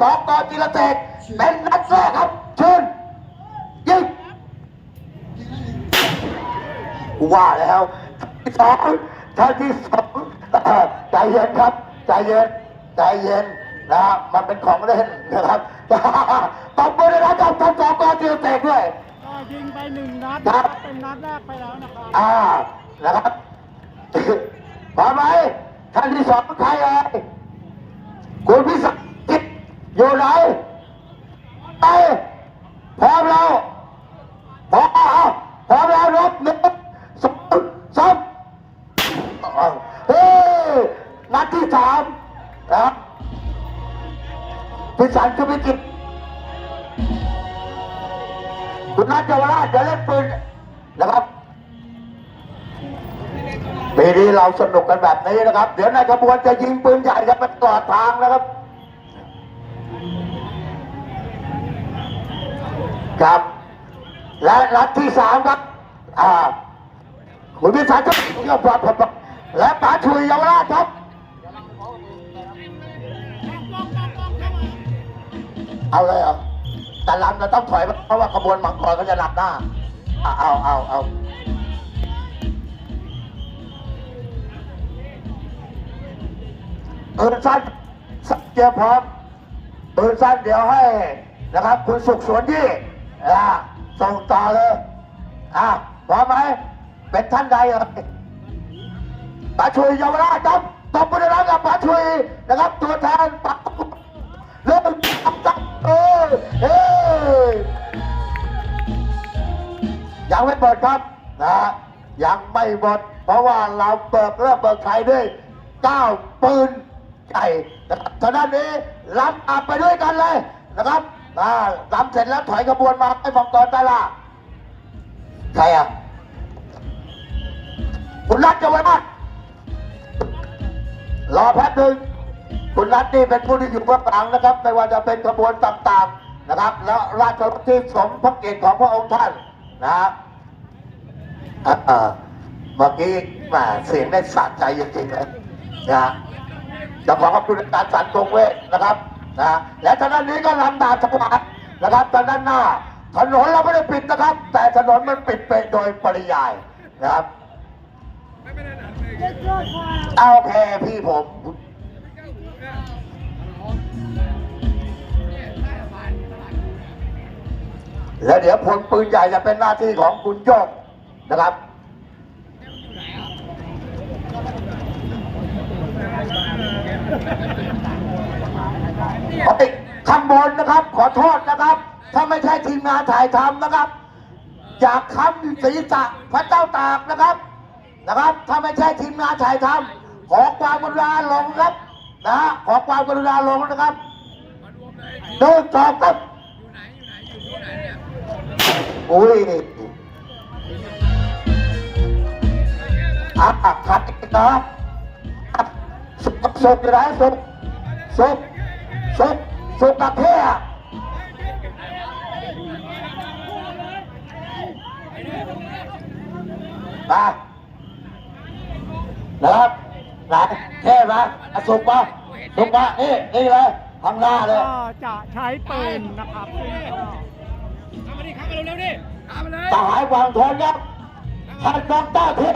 สองกอจิรเตกเป็นนัดแรกครับเชิญยิงว่าแล้วที่สองท่านที่สองเอ่อใจเย็นครับ ใจเย็น ใจเย็นนะมันเป็นของเล่นนะครับตบมือเลยนะครับทั้งสองกอจิรเตกด้วยก็ยิงไปหนึ่งนัดครับเป็นนัดแรกไปแล้วนะครับอ่านะครับพร้อมไหมท่านที่สองใครเอ่ยคุณพิสักิต อยู่ไหนไปพร้อมแล้วพร้อมเอาพร้อมแล้วนับหนึ่งสองสามเฮ้นัดที่สามนะครับพิสันคือพิกิตคุณนัทเยาวราชจะเล่นปืนนะครับปีนี้เราสนุกกันแบบนี้นะครับ เดี๋ยวในขบวนจะยิงปืนใหญ่กันเป็นตลอดทางนะครับ ครับ และรัฐที่สามครับ อ่าคุณพิสารครับและป๋าชุยเยาวราชครับเอาเลยเหรอแต่ลำเราต้องถอยเพราะว่าขบวนมังกรก็จะนำหน้าอะเอาเอาเอาปืนสั้นเตรียพร้อมปืนสั้นเดี๋ยวให้นะครับ คุณสุขสวนยี่ อ่าส่งต่อเลยอ่าพร้อมไหมเป็นท่านใดเอ่ยป๋าชุยเยาวราชครับตบมือดังๆกับปาชุยนะครับ ตัวแทนป๋าเริ่มจับจับเออเฮ้ยยังไม่หมดครับนะยังไม่หมดเพราะว่าเราเปิดเริ่มเปิดขายด้วยก้าวปืนใหญ่นะครับฉะนั้นนี้รับอับไปด้วยกันเลยนะครับ อ่ารับเสร็จแล้วถอยขบวนมาให้มังกรตาลาใครอะคุณรัฐจะไว้มากรอแป๊บหนึ่งคุณรัตน์นี่เป็นผู้ที่อยู่เบื้องหลังนะครับ ไม่ว่าจะเป็นกระบวนต่างๆนะครับ แล้วราชรถที่สมพระเกียรติของพระองค์ท่านนะครับเมื่อกี้แหมเสียงได้สะใจจริงๆเลยนะจะขอขอบคุณอาจารย์สันตรงเวทนะครับ นะและทางด้านนี้ก็ลำดาบจักรวาลนะครับทางด้านหน้า ถนนเราไม่ได้ปิดนะครับ แต่ถนนมันปิดไปโดยปริยายนะครับเอาโอเคพี่ผมแล้วเดี๋ยวพลปืนใหญ่จะเป็นหน้าที่ของคุณโยกนะครับเข้างบนนะครับ ขอโทษนะครับ ถ้าไม่ใช่ทีมงานถ่ายทำนะครับ อยากค้ำศีรษะพระเจ้าตากนะครับนะครับ ถ้าไม่ใช่ทีมงานถ่ายทำขอความกรุณาลงครับนะขอความกรุณาลงนะครับเดินต่อครับอุ้ยอะขัดนะอะสุกสุกไหนสุกสุกสุก สุกกับเพียมานะครับไหนเท่ไหมอะสุกปะสุกปะนี่นี่เลยข้างหน้าเลยก็จะใช้ปืนนะครับซึ่งก็เข้ามาดิเข้ามาเร็วๆดิเข้ามาเลยสหายวางทนครับท่านดอกเตอรเท่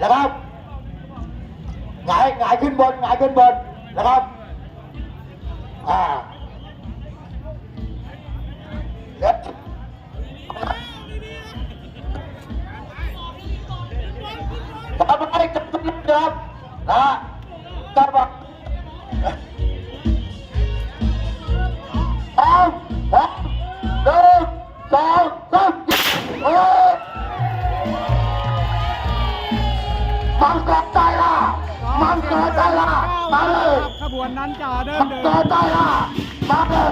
นะครับหงายหงายขึ้นบนหงายขึ้นบนนะครับ ครับนะจังหวะพร้อมพร้อมหนึ่งสองสามโอ้ยมังกรตายละมังกรตายละ มาเลยขบวนนั้นจะเดินเดินต่อต้มาเลย